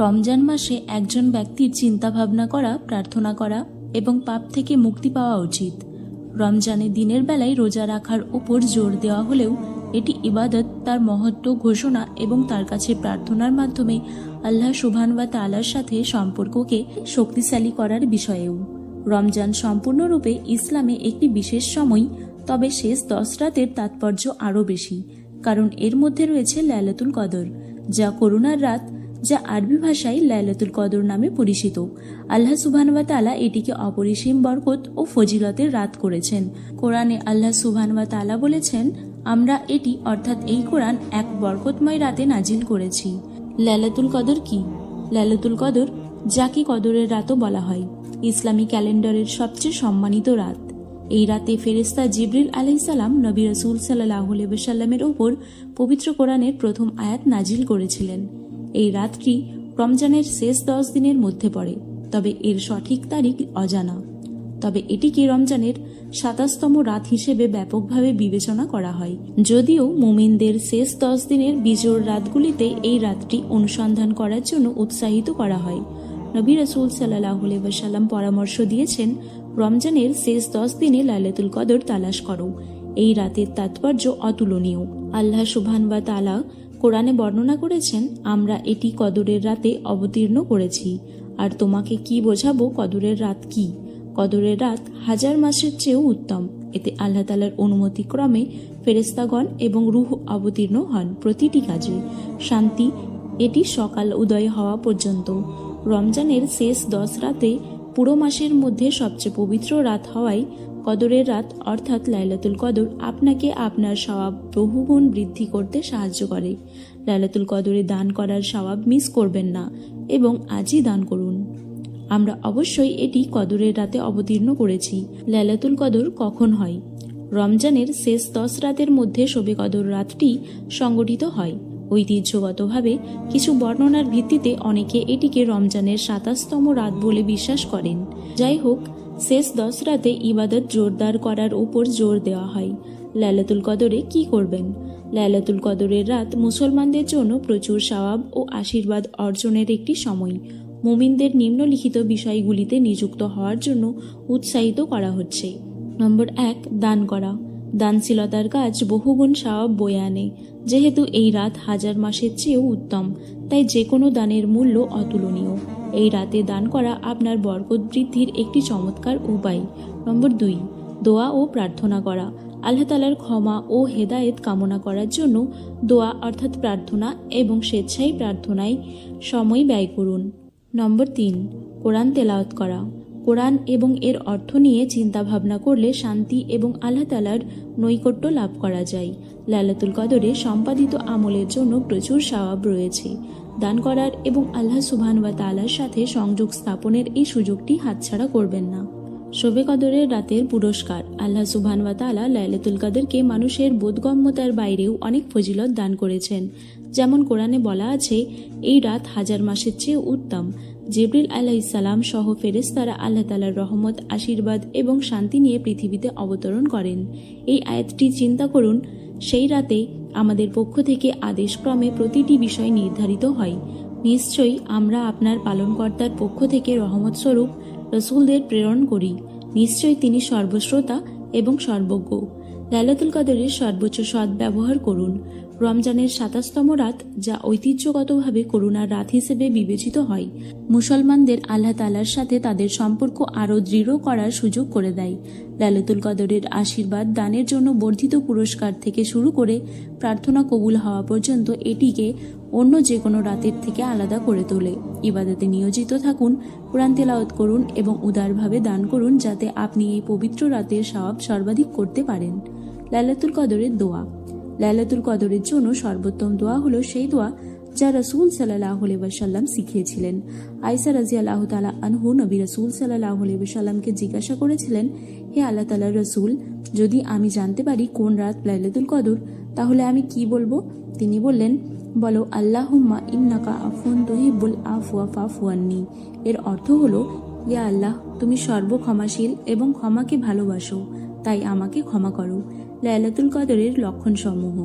রমজান মাসে একজন ব্যক্তির চিন্তা ভাবনা করা, প্রার্থনা করা এবং পাপ থেকে মুক্তি পাওয়া উচিত। রমজানে দিনের বেলায় রোজা রাখার উপর জোর দেওয়া হলেও এটি ইবাদত, তার মহত্ব ঘোষণা এবং তার কাছে প্রার্থনার মাধ্যমে আল্লাহ সুবহান বা তালার সাথে সম্পর্ককে শক্তিশালী করার বিষয়েও। রমজান সম্পূর্ণরূপে ইসলামে একটি বিশেষ সময়, তবে শেষ দশ রাতের তাৎপর্য আরও বেশি, কারণ এর মধ্যে রয়েছে লাইলাতুল কদর, যা করুণার রাত যা আরবি ভাষায় লাইলাতুল কদর নামে পরিচিত। আল্লাহ সুবহানুয়া তালা এটিকে অপরিসীম বরকত ও ফজিলতের রাত করেছেন। কোরআনে আল্লাহ সুবহানুয়া তালা বলেছেন, আমরা এটি, অর্থাৎ এই কোরআন, এক বরকতময় রাতে নাজিল করেছি। লাইলাতুল কদর কি? লালাতুল কদর, যাকে কদরের রাতও বলা হয়, ইসলামী ক্যালেন্ডারের সবচেয়ে সম্মানিত রাত। এই রাতে ফেরেস্তা জিবরিল আলাইসাল্লাম নবী রসুল সাল্লাহ সাল্লামের ওপর পবিত্র কোরআনের প্রথম আয়াত নাজিল করেছিলেন। এই রাতটি রমজানের শেষ দশ দিনের মধ্যে পড়ে, তবে এর সঠিক তারিখ অজানা। তবে এটিকে রমজানের সাতাশতম রাত হিসেবে ব্যাপকভাবে বিবেচনা করা হয়। যদিও মুমিনদের শেষ দশ দিনের বিজোড় রাতগুলিতে এই রাতটি অনুসন্ধান করার জন্য উৎসাহিত করা হয়। নবী রসুল সাল্লাহ পরামর্শ দিয়েছেন, রমজানের শেষ দশ দিনে লাইলাতুল কদর তালাশ করো। এই রাতের তাৎপর্য অতুলনীয়। আল্লাহ সুবহান বা তালা কোরআনে বর্ণনা করেছেন, আমরা এটি কদরের রাতে অবতীর্ণ করেছি। আর তোমাকে কি বোঝাবো, কদরের রাত কি? কদরের রাত হাজার মাসের চেয়েও উত্তম। এতে আল্লাহ তালার অনুমতি ক্রমে ফেরেস্তাগণ এবং রুহ অবতীর্ণ হন প্রতিটি কাজে। শান্তি, এটি সকাল উদয় হওয়া পর্যন্ত। রমজানের শেষ দশ রাতে পুরো মাসের মধ্যে সবচেয়ে পবিত্র রাত হওয়ায় কদরের রাত, অর্থাৎ লাইলাতুল কদর, আপনাকে আপনার স্বভাব বহুগুণ বৃদ্ধি করতে সাহায্য করে। লাইলাতুল কদরে দান করার স্বভাব মিস করবেন না এবং আজই দান করুন। আমরা অবশ্যই এটি কদরের রাতে অবতীর্ণ করেছি। লাইলাতুল কদর কখন হয়? রমজানের শেষ দশ রাতের মধ্যে শবে কদর রাতটি সংগঠিত হয়। ঐতিহ্যগতভাবে কিছু বর্ণনার ভিত্তিতে অনেকে এটিকে রমজানের সাতাশতম রাত বলে বিশ্বাস করেন। যাই হোক শেষ দশ রাতে ইবাদত জোরদার করার উপর জোর দেওয়া হয়। লাইলাতুল কদরে কি করবেন? লাইলাতুল কদরের রাত মুসলমানদের জন্য প্রচুর সওয়াব ও আশীর্বাদ অর্জনের একটি সময়। মুমিনদের নিম্নলিখিত বিষয়গুলিতে নিযুক্ত হওয়ার জন্য উৎসাহিত করা হচ্ছে। নম্বর এক, দান করা। দানশীলতার কাজ বহুগুণ সওয়াব বয়ে আনে। যেহেতু এই রাত হাজার মাসের চেয়েও উত্তম, তাই যে কোনো দানের মূল্য অতুলনীয়। এই রাতে দান করা আপনার বরকত বৃদ্ধির একটি চমৎকার উপায়। নম্বর দুই, দোয়া ও প্রার্থনা করা। আল্লাহ তালার ক্ষমা ও হেদায়েত কামনা করার জন্য দোয়া অর্থাৎ প্রার্থনা এবং স্বেচ্ছায় প্রার্থনায় সময় ব্যয় করুন। নম্বর তিন, কোরআন তেলাওয়াত করা। কোরআন এবং এর অর্থ নিয়ে চিন্তা ভাবনা করলে শান্তি এবং আল্লাহ তালার নৈকট্য লাভ করা যায়। লালাতুল কদরে সম্পাদিত আমলের জন্য প্রচুর সওয়াব রয়েছে। দান করার এবং আল্লাহ সুবহান ওয়া তালার সাথে সংযোগ স্থাপনের এই সুযোগটি হাতছাড়া করবেন না। শোবে কদরের রাতের পুরস্কার, আল্লাহ সুবহান ওয়া তালা লাইলাতুল কাদরকে মানুষের বোধগম্যতার বাইরেও অনেক ফজিলত দান করেছেন। যেমন কোরআনে বলা আছে, এই রাত হাজার মাসের চেয়ে উত্তম। জিবরিল আলাইসাল্লাম সহ ফেরেস্তারা আল্লাহ তালার রহমত, আশীর্বাদ এবং শান্তি নিয়ে পৃথিবীতে অবতরণ করেন। এই আয়াতটি চিন্তা করুন, সেই রাতে আমাদের পক্ষ থেকে আদেশক্রমে প্রতিটি বিষয় নির্ধারিত হয়। নিশ্চয়ই আমরা আপনার পালনকর্তার পক্ষ থেকে রহমত স্বরূপ রসুলদের প্রেরণ করি। নিশ্চয়ই তিনি সর্বশ্রোতা এবং সর্বজ্ঞ। লালাতুল কাদেরের সর্বোচ্চ সদ্ব্যবহার ব্যবহার করুন। রমজানের সাতাশতম রাত, যা ঐতিহ্যগতভাবে করুণার রাত হিসেবে বিবেচিত হয়, মুসলমানদের আল্লাহ তালার সাথে তাদের সম্পর্ক আরও দৃঢ় করার সুযোগ করে দেয়। লালতুল কদরের আশীর্বাদ দানের জন্য বর্ধিত পুরস্কার থেকে শুরু করে প্রার্থনা কবুল হওয়া পর্যন্ত এটিকে অন্য যে কোনো রাতের থেকে আলাদা করে তোলে। ইবাদতে নিয়োজিত থাকুন, কোরআন তেলাওয়াত করুন এবং উদারভাবে দান করুন যাতে আপনি এই পবিত্র রাতের সওয়াব সর্বাধিক করতে পারেন। লালাতুল কদরের দোয়া। লাইলাতুল কদরের জন্য সর্বোত্তম দোয়া হলো সেই দোয়া যা রসুল সাল্লাহ সাল্লাম শিখিয়েছিলেন। আইসা রাজি আল্লাহ তালা আনহু নবী রসুল সাল্লাহ সাল্লামকে জিজ্ঞাসা করেছিলেন, হে আল্লাহ তালা রসুল, যদি আমি জানতে পারি কোন রাত লাইলাতুল কদর, তাহলে আমি কি বলব? তিনি বললেন, বলো, আল্লাহুম্মা ইন্নাকা আফুন তহিবুল আফওয়া ফাফুয়ান্নি এর অর্থ হলো, ইয়া আল্লাহ, তুমি সর্বক্ষমাশীল এবং ক্ষমাকে ভালোবাসো, তাই আমাকে ক্ষমা করো। লাইলাতুল কদরের লক্ষণসমূহ।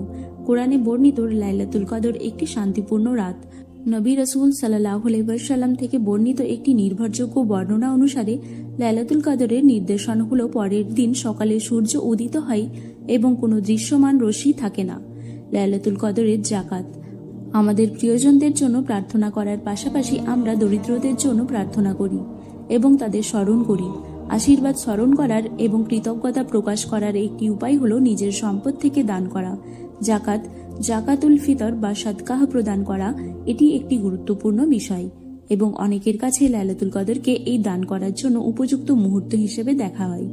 কোরআনে বর্ণিত লাইলাতুল কদর একটি শান্তিপূর্ণ রাত। নবী রসুল সাল্লাহ থেকে বর্ণিত একটি নির্ভরযোগ্য বর্ণনা অনুসারে লাইলাতুল কাদরের নির্দেশনা হল পরের দিন সকালে সূর্য উদিত হয় এবং কোনো দৃশ্যমান রশ্মি থাকে না। লাইলাতুল কদরের জাকাত আমাদের প্রিয়জনদের জন্য প্রার্থনা করার পাশাপাশি আমরা দরিদ্রদের জন্য প্রার্থনা করি এবং তাদের স্মরণ করি। আশীর্বাদ স্মরণ করার এবং কৃতজ্ঞতা প্রকাশ করার একটি উপায় হল নিজের সম্পদ থেকে দান করা। জাকাত জাকাতুল ফিতর বা সৎকাহ প্রদান করা, এটি একটি গুরুত্বপূর্ণ বিষয় এবং অনেকের কাছে লালাতুল কদরকে এই দান করার জন্য উপযুক্ত মুহূর্ত হিসেবে দেখা হয়।